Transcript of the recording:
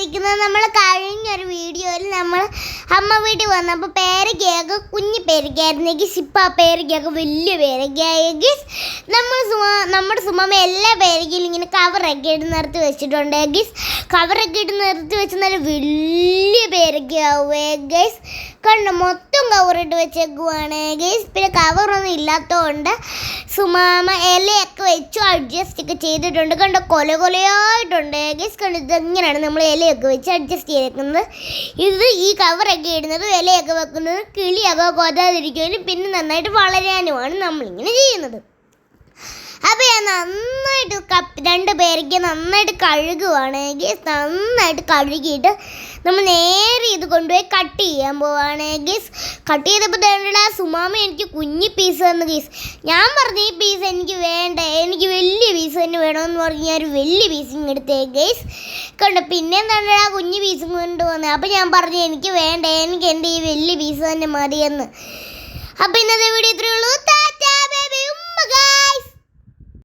വന്നിരിക്കുന്നത് നമ്മൾ കഴിഞ്ഞൊരു വീഡിയോയിൽ നമ്മൾ അമ്മ വീട്ടിൽ വന്നപ്പോൾ പേരക്കയൊക്കെ കുഞ്ഞു പേരയ്ക്കായിരുന്നു ഗീസ് ഇപ്പം ആ പേരക്കയൊക്കെ വലിയ പേരയ്ക്കായി ഗീസ് നമ്മൾ സുമ നമ്മുടെ സുമമ്മ എല്ലാ പേരക്കയിലും ഇങ്ങനെ കവറൊക്കെ ഇട്ട് നിർത്തി വെച്ചിട്ടുണ്ട് ഗീസ് കവറൊക്കെ ഇട്ട് നിർത്തി വെച്ച് നല്ല വലിയ പേരയ്ക്കാവേ ഗൈസ് കണ്ടോ മൊത്തം കവറിട്ട് വെച്ചേക്കുവാണ് ഗൈസ് പിന്നെ കവറൊന്നും ഇല്ലാത്തതുകൊണ്ട് സുമാമ ഇലയൊക്കെ വെച്ചു അഡ്ജസ്റ്റ് ഒക്കെ ചെയ്തിട്ടുണ്ട്. കണ്ടോ കൊല കൊലയായിട്ടുണ്ട്. ഗസ് കണ്ടോ ഇതെങ്ങനെയാണ് നമ്മൾ ഇലയൊക്കെ വെച്ച് അഡ്ജസ്റ്റ് ചെയ്തേക്കുന്നത്? ഇത് ഈ കവറൊക്കെ ഇടുന്നത് ഇലയൊക്കെ വെക്കുന്നത് കിളിയൊക്കെ കൊതാതിരിക്കാനും പിന്നെ നന്നായിട്ട് വളരാനുമാണ് നമ്മളിങ്ങനെ ചെയ്യുന്നത്. അപ്പോൾ ഞാൻ നന്നായിട്ട് കപ്പ് രണ്ട് പേരേക്ക് നന്നായിട്ട് കഴുകുവാണ്. ഗീസ് നന്നായിട്ട് കഴുകിയിട്ട് നമ്മൾ നേരെ ഇത് കൊണ്ടുപോയി കട്ട് ചെയ്യാൻ പോവാണ്. ഗീസ് കട്ട് ചെയ്തപ്പോൾ തേണ്ട സുമാമ എനിക്ക് കുഞ്ഞി പീസ് തന്നു ഗീസ് ഞാൻ പറഞ്ഞു ഈ പീസ് എനിക്ക് വേണ്ട. പറഞ്ഞ് ഒരു വലിയ പീസും എടുത്തേ ഗൈസ് കണ്ടു പിന്നെ എന്താണ് ആ കുഞ്ഞു പീസും കൊണ്ടുവന്നത് അപ്പോൾ ഞാൻ പറഞ്ഞു എനിക്ക് വേണ്ട? എനിക്ക് എന്റെ ഈ വലിയ പീസ് തന്നെ മതിയെന്ന്. അപ്പോൾ ഇന്നത്തെ വീഡിയോ ഇത്രയേ ഉള്ളൂ.